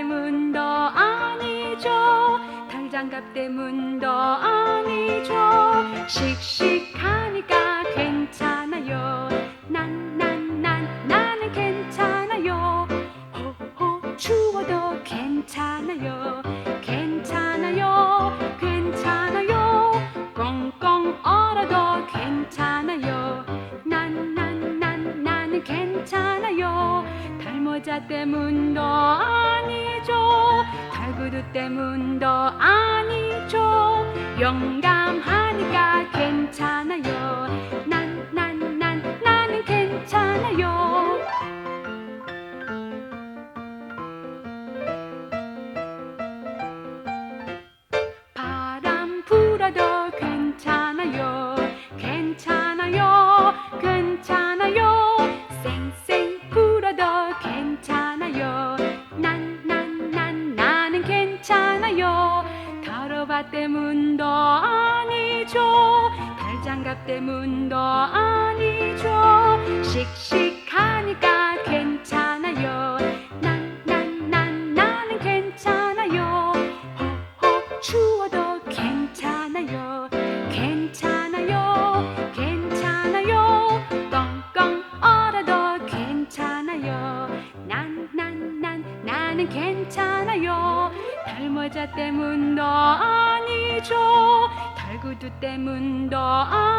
때문도 아니죠. 달장갑 때문도 아니죠. 씩씩하니까 괜찮아요. 난 난, 난, 나는 괜찮아요. 호호 추워도 괜찮아요. 괜찮아요. 괜찮아요. 꽁꽁 얼어도 괜찮아요. 난 난 난 나는 괜찮아요. 달모자 때문도 때문도 아니죠. 영감하니까 괜찮아요 가로바 때문도 아니죠. 달장갑 때문도 아니죠. 씩씩하니까 괜찮아요. 난 난 난 나 는 괜찮아요. 허허 추워도 괜찮아요. 괜찮아요. 괜찮아요. 꽁꽁 얼어도 괜찮아요. 난 난 난 나는 괜찮아요 달모자 때문도 아니죠. 달구두 때문도 아니죠